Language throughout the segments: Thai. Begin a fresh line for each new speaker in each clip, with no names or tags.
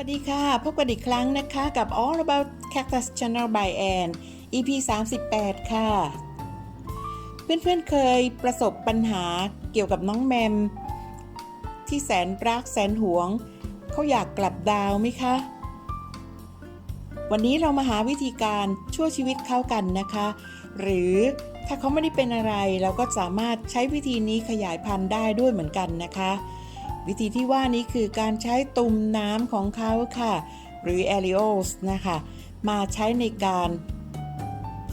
วัสดีค่ะ พบกันอีกครั้งนะคะกับ All About Cactus Channel by Ann EP 38 ค่ะ เพื่อนๆเคยประสบปัญหาเกี่ยวกับน้องแมม ที่แสนรักแสนหวง เขาอยากกลับดาวไหมคะ วันนี้เรามาหาวิธีการช่วยชีวิตเขากันนะคะ หรือถ้าเขาไม่ได้เป็นอะไร เราก็สามารถใช้วิธีนี้ขยายพันธุ์ได้ด้วยเหมือนกันนะคะ วิธีที่ว่านี้คือการใช้ตุ่มน้ำของเขาค่ะ หรือ a r i o s นะคะ มาใช้ในการ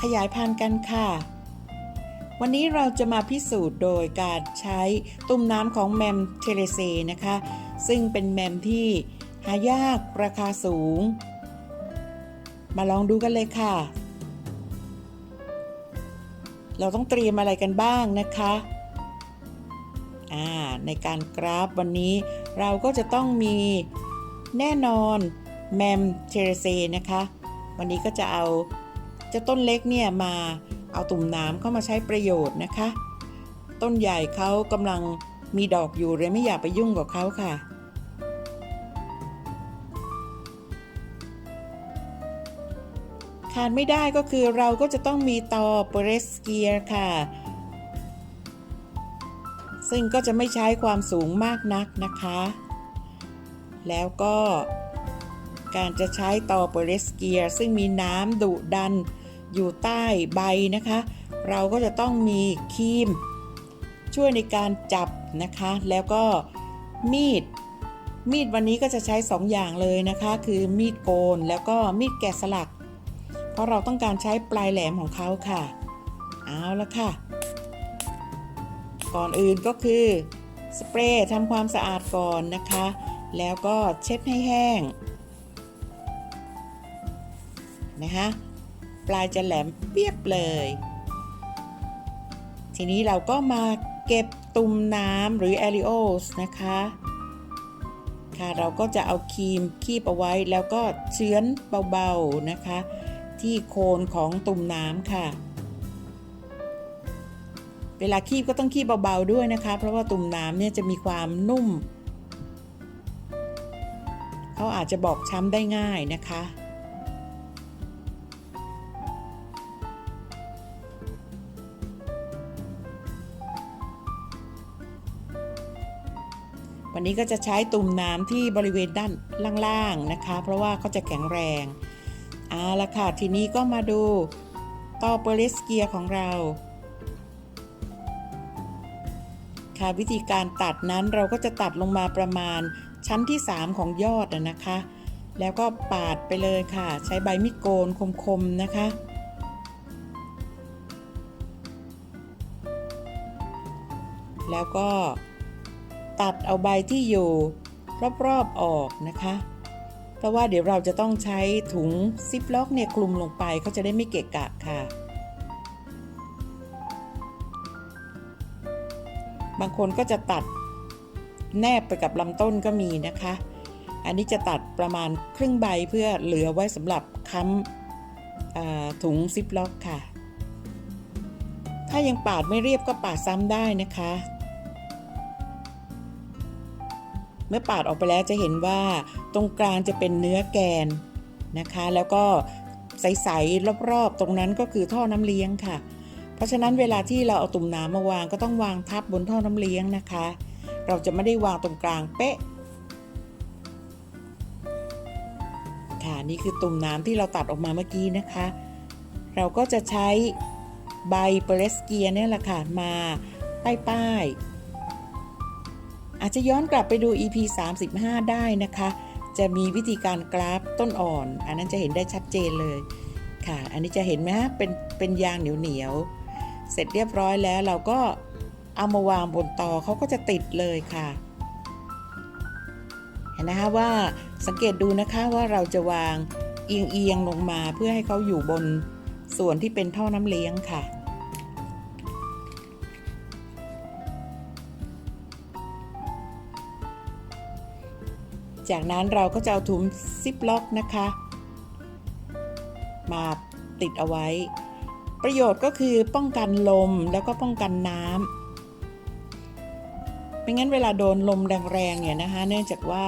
ขยายพันธุ์กันค่ะ วันนี้เราจะมาพิสูจน์โดยการใช้ตุ่มน้ำของแมมเทเลเซนะคะ ซึ่งเป็นแมมที่หายากราคาสูง มาลองดูกันเลยค่ะ เราต้องเตรียมอะไรกันบ้างนะคะ ในการกราฟวันนี้เราก็จะต้องมีแน่นอนแมมเทเรเซนะคะ วันนี้ก็จะเอาเจ้าต้นเล็กเนี่ยมาเอาตุ่มน้ำเข้ามาใช้ประโยชน์นะคะ ต้นใหญ่เขากำลังมีดอกอยู่เลยไม่อยากไปยุ่งกับเขาค่ะขาดไม่ได้ก็คือเราก็จะต้องมีตอเปเรสเกียร์ค่ะ ซึ่งก็จะไม่ใช้ความสูงมากนักนะคะ แล้วก็การจะใช้ตอเปเรสเกียร์ซึ่งมีน้ำดุดันอยู่ใต้ใบนะคะ เราก็จะต้องมีครีม ช่วยในการจับนะคะ แล้วก็มีด มีดวันนี้ก็จะใช้2อย่างเลยนะคะ คือมีดโกนแล้วก็มีดแกะสลัก เพราะเราต้องการใช้ปลายแหลมของเขาค่ะ เอาละค่ะ ก่อนอื่นก็คือสเปรย์ทำความสะอาดก่อนนะคะ แล้วก็เช็ดให้แห้งนะคะปลายจะแหลมเปียบเลย ทีนี้เราก็มาเก็บตุ่มน้ำหรือ a r i o s นะคะค่ะเราก็จะเอาครีมคีบเอาไว้แล้วก็เชื้อนเบาๆนะคะ ที่โคนของตุ่มน้ำค่ะ เวลาคีบก็ต้องคีบเบาๆด้วยนะคะ เพราะว่าตุ่มน้ำเนี่ยจะมีความนุ่ม เขาอาจจะบอกช้ำได้ง่ายนะคะ วันนี้ก็จะใช้ตุ่มน้ำที่บริเวณด้านล่างๆนะคะ เพราะว่าเขาจะแข็งแรงเอาละค่ะ ทีนี้ก็มาดูต่อเปริสเกียของเรา ค่ะวิธีการตัดนั้นเราก็จะตัดลงมาประมาณชั้นที่ 3 ของยอดนะคะ แล้วก็ปาดไปเลยค่ะ ใช้ใบมีดโกนคมๆนะคะ แล้วก็ตัดเอาใบที่อยู่รอบๆออกนะคะ เพราะว่าเดี๋ยวเราจะต้องใช้ถุงซิปล็อกเนี่ยคลุมลงไปเขาจะได้ไม่เกะกะค่ะ บางคนก็จะตัดแนบไปกับลำต้นก็มีนะคะ อันนี้จะตัดประมาณครึ่งใบเพื่อเหลือไว้สำหรับค้ำถุงซิปล็อกค่ะ ถ้ายังปาดไม่เรียบก็ปาดซ้ำได้นะคะ เมื่อปาดออกไปแล้วจะเห็นว่าตรงกลางจะเป็นเนื้อแกนนะคะ แล้วก็ใสๆรอบๆ ตรงนั้นก็คือท่อน้ำเลี้ยงค่ะ ราะฉะนั้นเวลาที่เราเอาตุ่มน้ำมาวางก็ต้องวางทับบนท่อน้ำเลี้ยงนะคะ เราจะไม่ได้วางตรงกลางเป๊ะค่ะนี่คือตุ่มน้ำที่เราตัดออกมาเมื่อกี้นะคะ เราก็จะใช้ใบเปรสเกียเนี่ยแหละค่ะมาป้ายๆอาจจะย้อนกลับไปดู EP 35 ได้นะคะ จะมีวิธีการกราฟต้นอ่อน อันนั้นจะเห็นได้ชัดเจนเลยค่ะ อันนี้จะเห็นไหมฮะเป็นเป็นยางเหนียวเหนียวๆ เสร็จเรียบร้อยแล้วเราก็เอามาวางบนตอเขาก็จะติดเลยค่ะ เห็นนะคะว่าสังเกตดูนะคะว่าเราจะวางเอียงเอียงๆลงมาเพื่อให้เขาอยู่บนส่วนที่เป็นท่อน้ำเลี้ยงค่ะ จากนั้นเราก็จะเอาถุงซิปล็อกนะคะ มาติดเอาไว้ ประโยชน์ก็คือป้องกันลมแล้วก็ป้องกันน้ำไม่งั้นเวลาโดนลมแรงๆเนี่ยนะคะ เนื่องจากว่า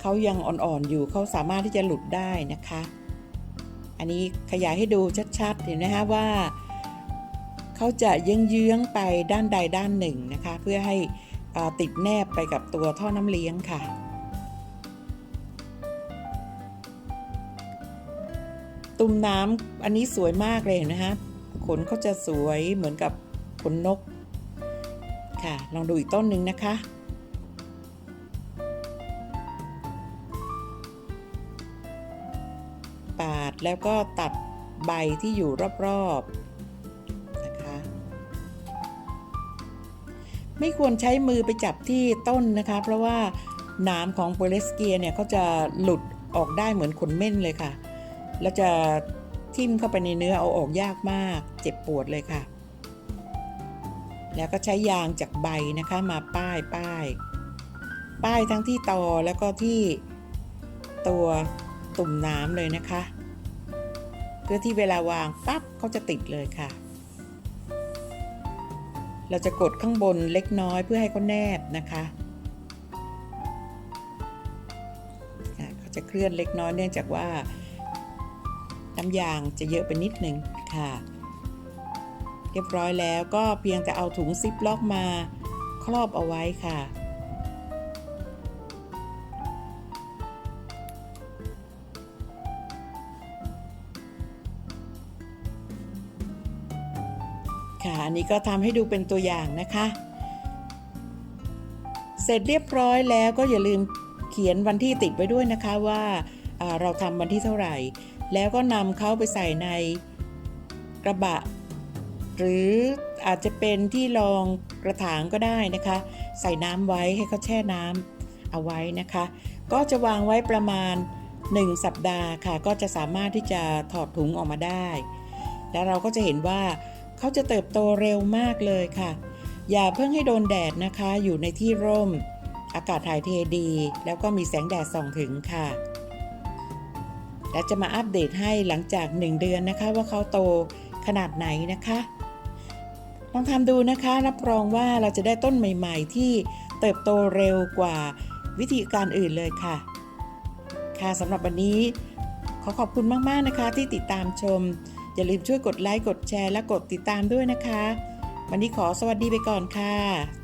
เขายังอ่อนๆอยู่เขาสามารถที่จะหลุดได้นะคะ อันนี้ขยายให้ดูชัดๆเห็นไหมฮะว่าเขาจะเยื้องๆไปด้านใดด้านหนึ่งนะคะ เพื่อให้ติดแนบไปกับตัวท่อน้ำเลี้ยงค่ะตุ่มน้ำอันนี้สวยมากเลยเห็นไหมฮะ ขนเขาจะสวยเหมือนกับขนนก ค่ะ ลองดูอีกต้นหนึ่งนะคะ ปาดแล้วก็ตัดใบที่อยู่รอบๆนะคะ ไม่ควรใช้มือไปจับที่ต้นนะคะ เพราะว่าหนามของโปเลสเกียเนี่ยเขาจะหลุดออกได้เหมือนขนเม่นเลยค่ะ แล้วจะ ทิ่มเข้าไปในเนื้อเอาออกยากมาก เจ็บปวดเลยค่ะ แล้วก็ใช้ยางจากใบนะคะมาป้ายป้าย ป้ายทั้งที่ตอแล้วก็ที่ตัวตุ่มน้ำเลยนะคะ เพื่อที่เวลาวางปั๊บเขาจะติดเลยค่ะ เราจะกดข้างบนเล็กน้อยเพื่อให้เขาแนบนะคะค่ะเขาจะเคลื่อนเล็กน้อยเนื่องจากว่า น้ำยางจะเยอะไปนิดหนึ่งค่ะ เรียบร้อยแล้วก็เพียงแต่เอาถุงซิปล็อกมาครอบเอาไว้ค่ะค่ะ อันนี้ก็ทำให้ดูเป็นตัวอย่างนะคะ เสร็จเรียบร้อยแล้วก็อย่าลืมเขียนวันที่ติดไว้ด้วยนะคะว่าอ่าเราทำวันที่เท่าไหร่ แล้วก็นำเขาไปใส่ในกระบะ หรืออาจจะเป็นที่รองกระถางก็ได้นะคะ ใส่น้ำไว้ให้เขาแช่น้ำเอาไว้นะคะ ก็จะวางไว้ประมาณ 1 สัปดาห์ค่ะ ก็จะสามารถที่จะถอดถุงออกมาได้ แล้วเราก็จะเห็นว่าเขาจะเติบโตเร็วมากเลยค่ะ อย่าเพิ่งให้โดนแดดนะคะ อยู่ในที่ร่ม อากาศถ่ายเทดี แล้วก็มีแสงแดดส่องถึงค่ะ และจะมาอัปเดตให้หลังจาก 1 เดือนนะคะ ว่าเขาโตขนาดไหนนะคะลองทำดูนะคะรับรองว่าเราจะได้ต้นใหม่ ๆ ที่เติบโตเร็วกว่าวิธีการอื่นเลยค่ะ ค่ะสำหรับวันนี้ ขอขอบคุณมากๆนะคะ ที่ติดตามชม อย่าลืมช่วยกดไลค์กดแชร์และกดติดตามด้วยนะคะ วันนี้ขอสวัสดีไปก่อนค่ะ